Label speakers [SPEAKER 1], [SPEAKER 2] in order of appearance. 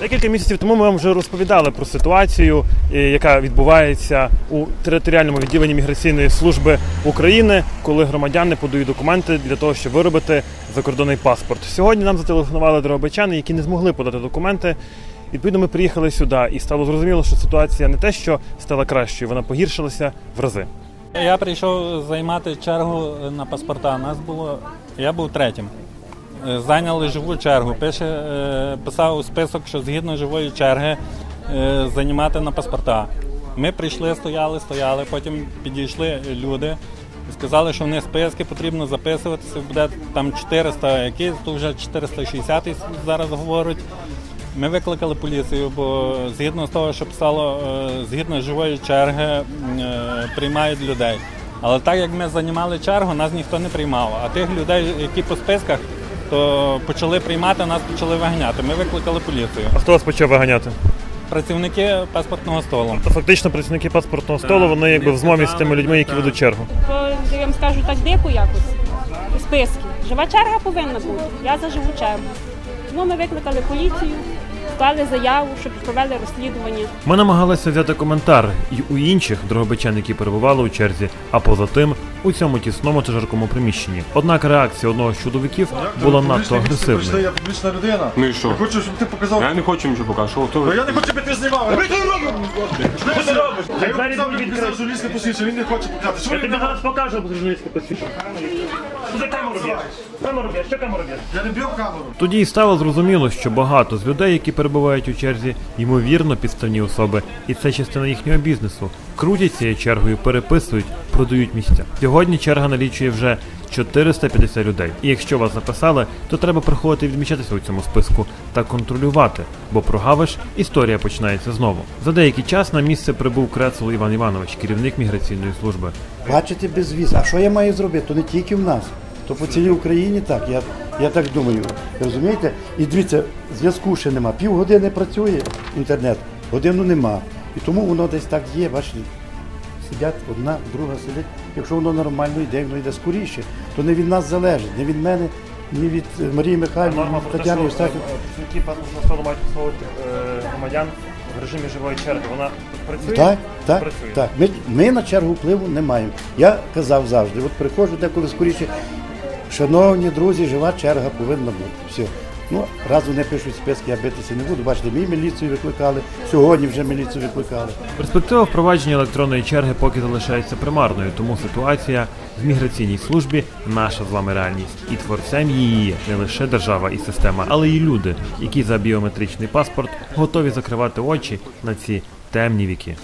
[SPEAKER 1] Декілька місяців тому ми вам вже розповідали про ситуацію, е, яка відбувається у територіальному відділенні міграційної служби України, коли громадяни подають документи для того, щоб виробити закордонний паспорт. Сьогодні нам зателефонували дрогобичани, які не змогли подати документи. Відповідно, ми приїхали сюди, і стало зрозуміло, що ситуація не те, що стала кращою, вона погіршилася в рази.
[SPEAKER 2] Я прийшов займати чергу на паспорта. Нас було, я був третім. Е, Зайняли живу чергу. Пише, е, писав у список, що згідно живої черги е, займати на паспорта. Ми прийшли, стояли, стояли, потім підійшли люди. Сказали, що вони списки потрібно записуватися, буде там 400 якийсь, то вже 460 зараз говорять. Ми викликали поліцію, бо згідно з того, що писало, згідно живої черги приймають людей. Але так як ми займали чергу, нас ніхто не приймав. А тих людей, які по списках, то почали приймати, нас почали виганяти. Ми викликали поліцію.
[SPEAKER 1] А хто вас почав виганяти?
[SPEAKER 2] Працівники паспортного столу.
[SPEAKER 1] Тобто фактично працівники паспортного столу вони якби в змові з тими людьми, які ведуть чергу.
[SPEAKER 3] То я вам скажу так дико якось. У списки. Жива черга повинна бути. Я заживу чергу. Тому ми викликали поліцію, склали заяву, щоб провели розслідування.
[SPEAKER 1] Ми намагалися взяти коментар і у інших дрогобичан, які перебували у черзі, а поза тим у цьому тісному та жаркому приміщенні. Однак реакція одного з чоловіків була надто агресивною.
[SPEAKER 4] Я публічна людина.
[SPEAKER 5] Ну і що?
[SPEAKER 4] Я хочу, щоб ти показав.
[SPEAKER 5] Я не хочу нічого показати. Що хто ви?
[SPEAKER 4] Я не хочу, щоб ти знімав. Що ти робиш? Що ти робиш? Я йому показав, він не хоче показати. Що він
[SPEAKER 1] зараз покажу журналістське посвідчення. Що за камеру б'єш? Камеру б'єш, що камеру б'єш?
[SPEAKER 4] Я не б'ю камеру.
[SPEAKER 1] Тоді й стало зрозуміло, що багато з людей, які перебувають у черзі, ймовірно підставні особи, і це частина їхнього бізнесу. Крутять цією чергою, переписують, продають місця. Сьогодні черга налічує вже 450 людей. І якщо вас записали, то треба приходити і відмічатися у цьому списку та контролювати, бо прогавиш, історія починається знову. За деякий час на місце прибув Крецул Іван Іванович, керівник міграційної служби.
[SPEAKER 6] Бачите безвіз. А що я маю зробити? То не тільки в нас, то по цілій Україні так. Я, я так думаю. Розумієте? І дивіться, зв'язку ще нема. Півгодини працює інтернет, годину нема. І тому воно десь так є, бачите. Сидять одна, друга сидить. Якщо воно нормально йде, воно йде скоріше, то не від нас залежить, не від мене, ні від е, Марії Михайлівни, ні від Тетяни Євстахівни.
[SPEAKER 1] працівники паспортного мають обслуговувати громадян в режимі живої черги. Вона працює?
[SPEAKER 6] Так, так,
[SPEAKER 1] Працює.
[SPEAKER 6] так. Ми, ми на чергу впливу не маємо. Я казав завжди, от приходжу деколи скоріше. Шановні друзі, жива черга повинна бути. Все. Ну, раз вони пишуть списки, я битися не буду. Бачите, мій міліцію викликали, сьогодні вже міліцію викликали.
[SPEAKER 1] Перспектива впровадження електронної черги поки залишається примарною, тому ситуація в міграційній службі наша з вами реальність. І творцем її не лише держава і система, але й люди, які за біометричний паспорт готові закривати очі на ці темні віки.